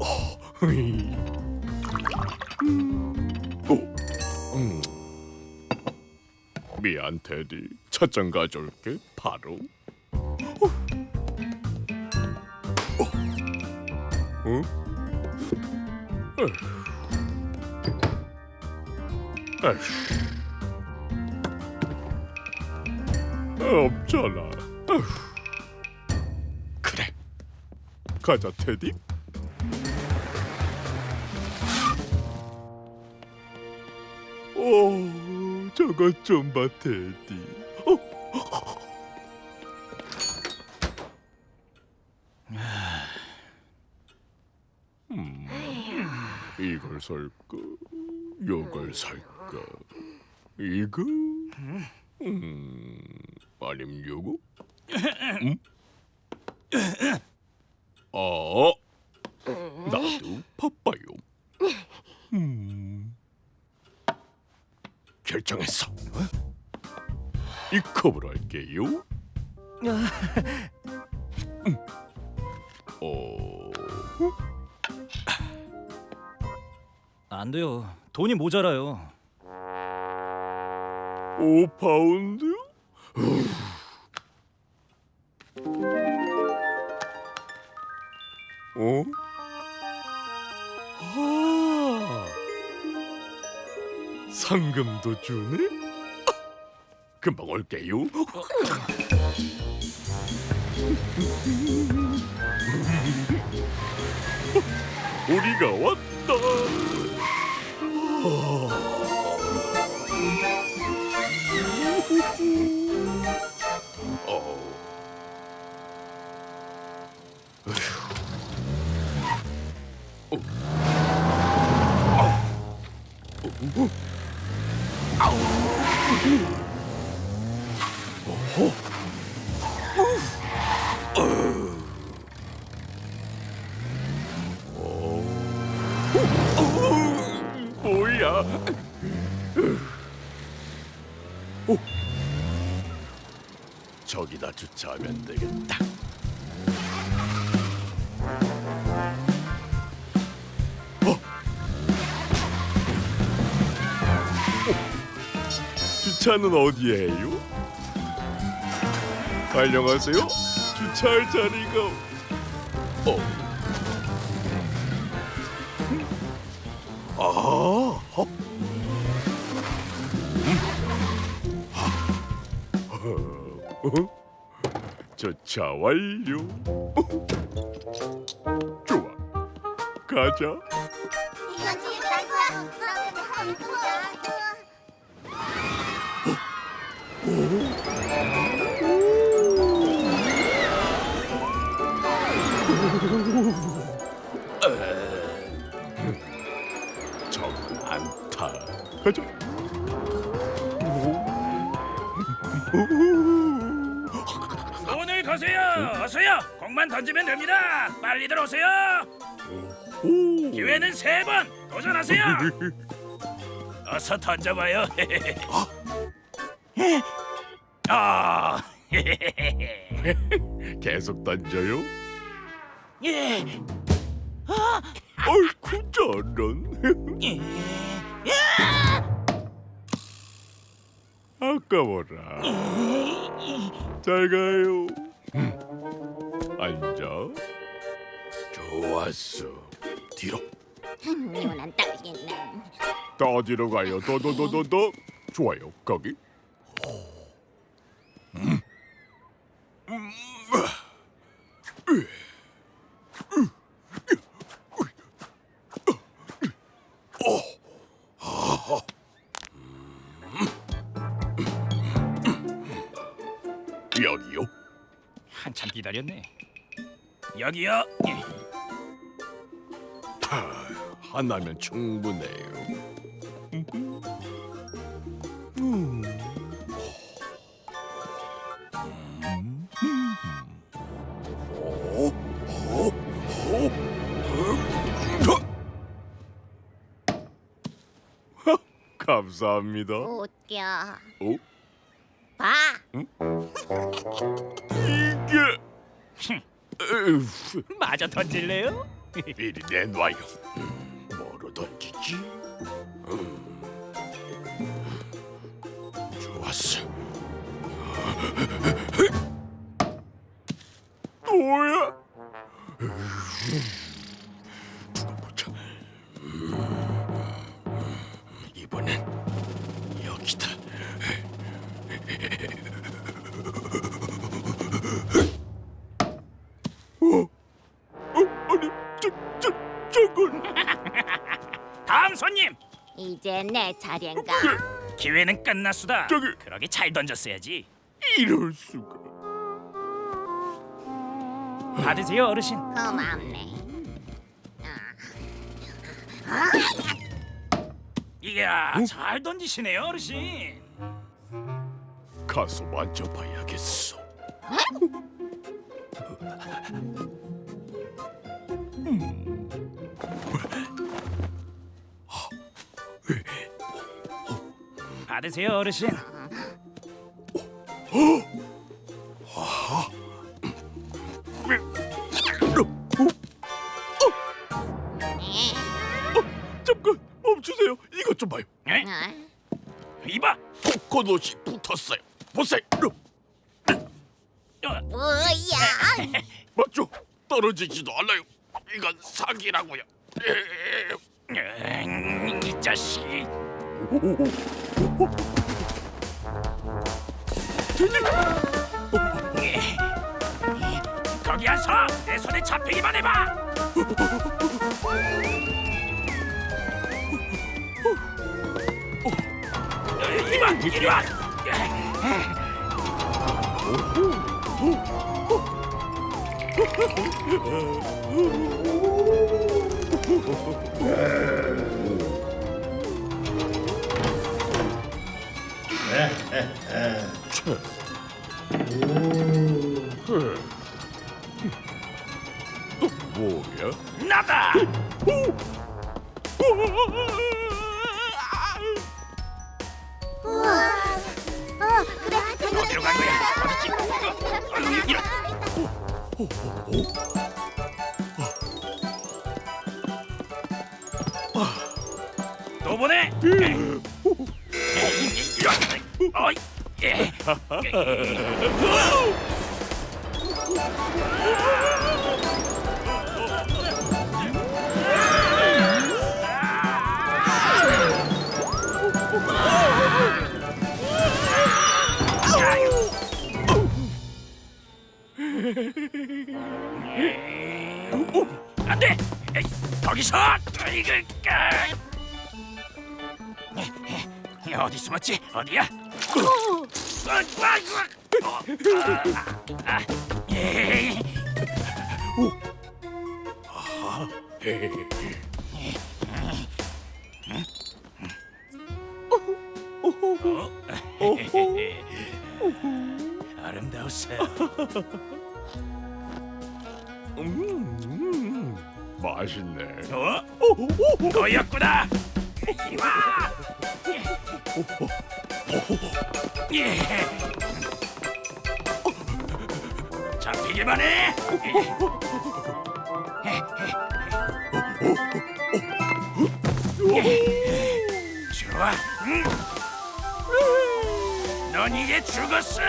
어, 으이. 음. 오, 음. 미안 테디 찻잔 가져올게 바로 어? 어? 어? 에휴. 에휴. 없잖아 에휴. 가자 테디. 오 저것 좀 봐 테디. 어? 음, 이걸 살까? 요걸 살까? 이거? 음 아님 요거? 음? 어 나도 바빠요 음 결정했어 이 컵으로 할게요 음. 어 안 돼요. 돈이 모자라요. 5파운드? 상금도 주네? 아, 금방 올게요. 우리가 왔다. 저기다 주차하면 되겠다. 어? 어? 주차는 어디에요? 안녕하세요. 주차할 자리가 어. 아. 어? 어? 주차 완료. 좋아. 가자. 정 안타. 가자. 가세요. 어서요. 공만 던지면 됩니다. 빨리 들어오세요. 오. 기회는 세 번. 도전하세요. 어서 던져봐요. 아. 계속 던져요. 예. 아이쿠 저런. 아까워라. 잘 가요. 앉아. 좋았어. 뒤로. 따르겠네. 더 뒤로 가요. 더더더더 더. 좋아요. 거기. 음. 음. 여기요. 기다렸네. 여기요. 예. 하, 하나면 충분해요. 감사합니다. 웃겨. 어? 봐. 이게 으흐, 마저 던질래요? 이리 내놔요. 뭐로 던지지? 음. 좋았어. 뭐야? 다음 손님. 이제 내 차례인가? 기회는 끝났수다. 저기- 그러게 잘 던졌어야지. 이럴 수가. 받으세요 어르신. 고맙네. 이야, 잘 던지시네요, 어르신. 가서 만져봐야겠어. 받으세요 어르신. 잠깐 멈추세요. 이것 좀 봐요. 에? 어? 이봐. 코코넛이 붙었어요. 보세요. 어, 뭐야? 맞죠? 떨어지지도 않아요. 이건 사기라고요. 음, 이 자식. 거기 안서 내 손에 잡히기만 해봐. 와, 이리 와. 또 뭐야? 나다. 우와. 보내. 안돼. 거기서 이거 까. 어디 숨었지? 어디야? 어, 아. 어, 아, 아, 예. 어? 음, 맛있네. 어? 너였구나. 와. 예. 잡히기만 해. 좋아. 응. 넌 이제 죽었어.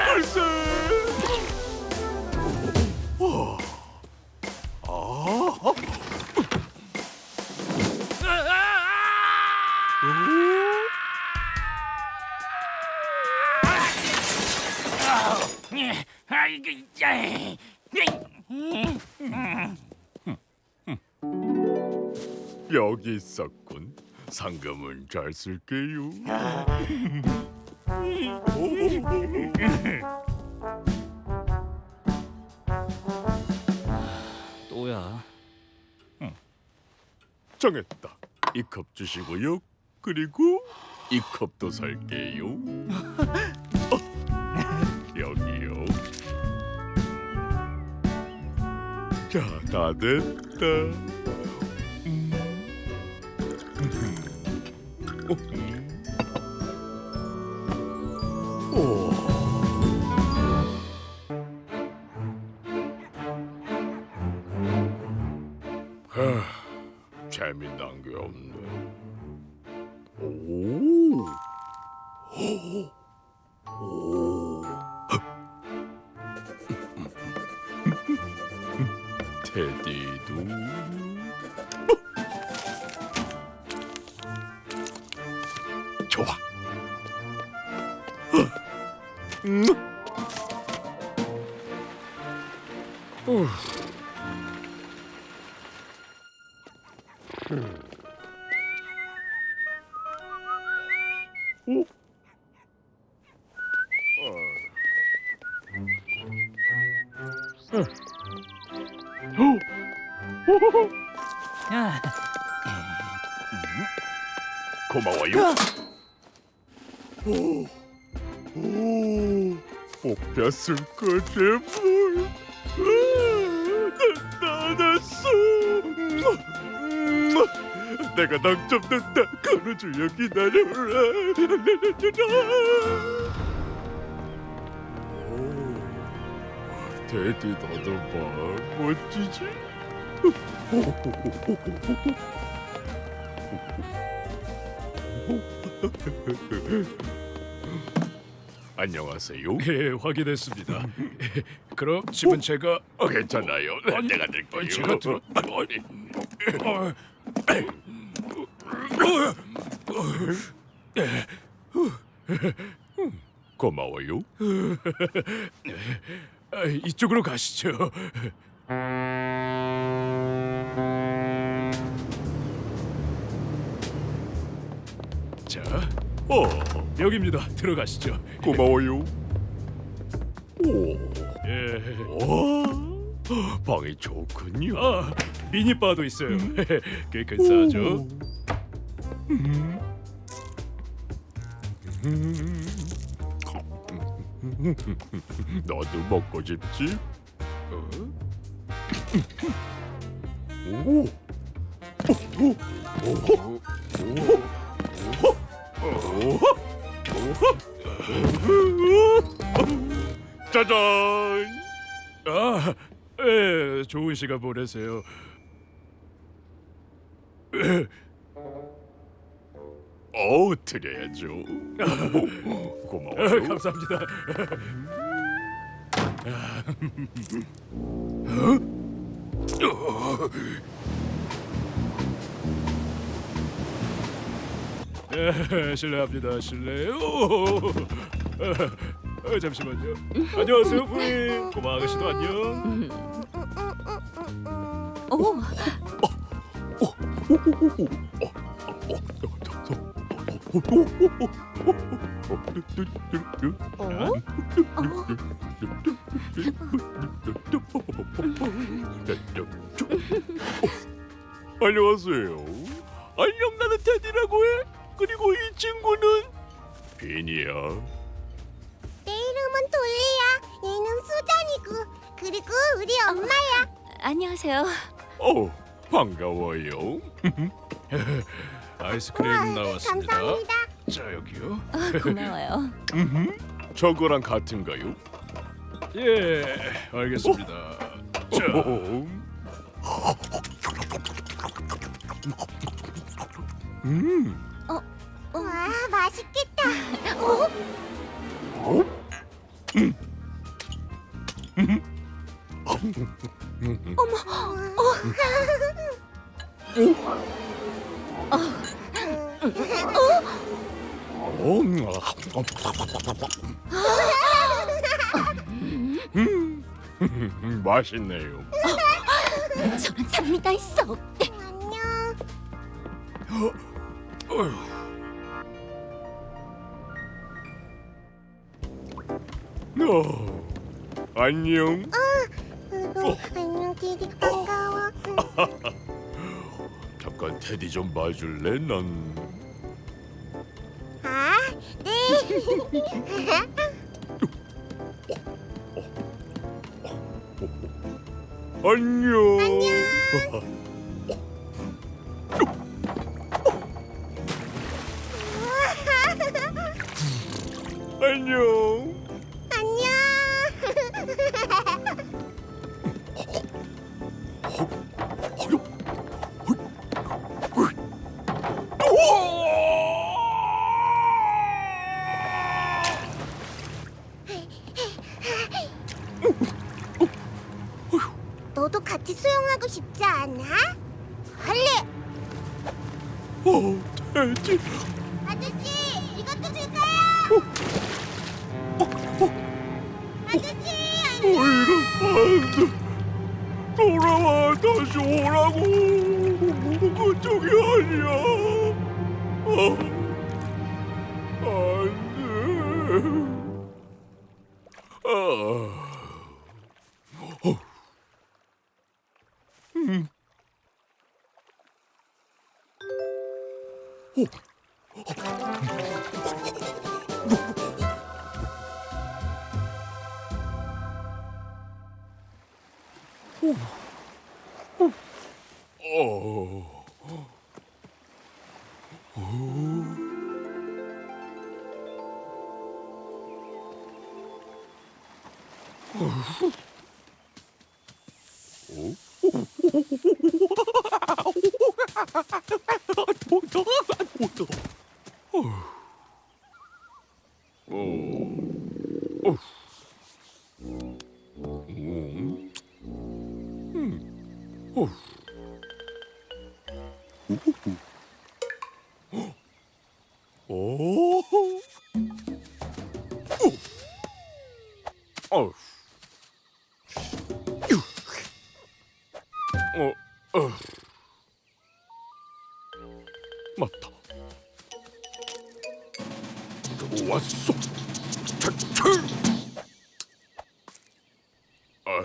여기 있었군. 상금은 잘 쓸게요. 또야. 정했다. 이 컵 주시고요. 그리고 이 컵도 살게요. 자, 다 됐다. 음. 음. 어. 재미난 게 없네. 오? 야, 고마워요. 오, 오, 뽑혔을 거 제발. 아, 나 나났어. 내가 당첨된다. 가로주여 기다려라. 오, 데디 너도 봐 멋지지? 안녕하세요. 예, 확인했습니다. 그럼 집은 제가 어, 괜찮아요. 내가 드릴게요. 아니, 제가 들어- 아니, 어, 고마워요. 아, 이쪽으로 가시죠. 자, 어, 여기입니다. 들어가시죠. 고마워요. 오, 예. 와, 방이 좋군요. 아, 미니바도 있어요. 꽤 근사하죠. 음. 너도 먹고 싶지? 어? 오, 오, 오, 오, 오, 짜잔! 아, 예, 좋은 시간 보내세요. 어, 드려야죠. 아, 고마워요. 감사합니다. 예, 실례합니다. 실례. 오, 어, 어, 잠시만요. 안녕하세요, 부인. 고마 아가씨도 안녕. 오, 안녕하세요. 안녕 나는 테디라고 해. 그리고 이 친구는 비니야. 내 이름은 돌리야. 얘는 수잔이고 그리고 우리 엄마야. 안녕하세요. 어 반가워요. 아이스크림 나왔습니다. 감사합니다. 자, 여기요. 아, 고마워요. 저거랑 같은가요? 예, 알겠습니다. 자, 음. 와 맛있겠다. 음. 맛있네요. 저런 사람이 다 있어. 안녕. 어, 안녕. 어, 안녕 디디 반가워. 잠깐 테디 좀 봐줄래? 난 아, 네. 안녕. 안녕. 哦。 어? 도도한 おわっそたっあい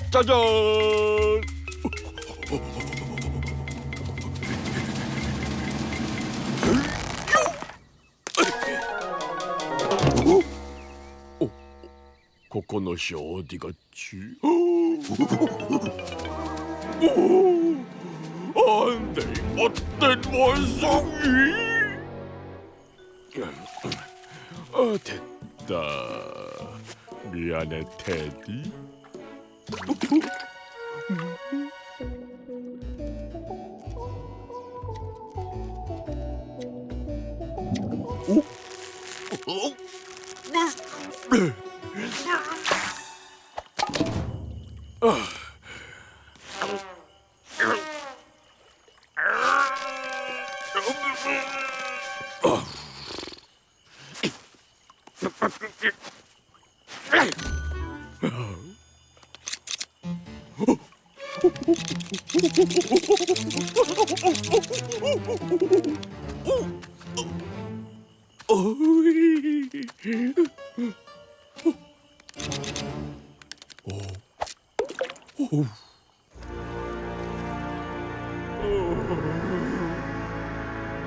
またじゃじゃーんここの表でがち。 안돼 못된 원숭이. 어 됐다. 미안해 테디. 어 어이.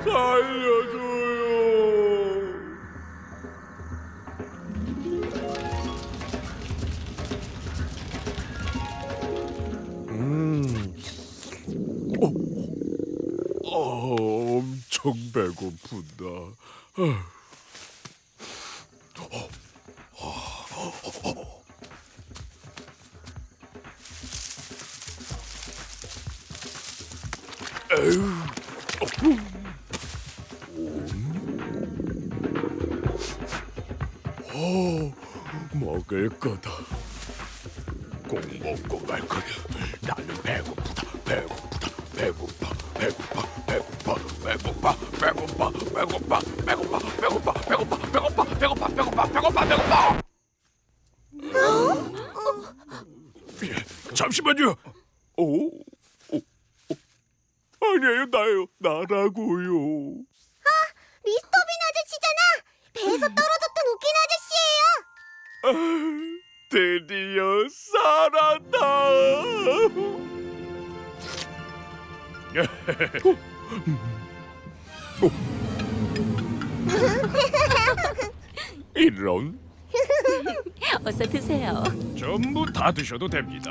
살려줘요. 음. 어. 어, 엄청 배고픈다. 아. 에휴. 거다. 꼭 먹고 말 거야. 나는 배고프다. 배고프다. 배고파. 배고파. 배고파. 배고파. 배고파. 배고파. 배고파. 배고파. 배고파. 배고파. 배고파. 배고파. 배고파. 배고파. 예, 잠시만요. 오, 오, 오. 아니에요, 나요. 나라고요. 미스터 빈 아저씨잖아. 배에서 떨어졌던 웃긴 아저씨예요. 아, 드디어 살았다. 이런 어서 드세요. 전부 다 드셔도 됩니다.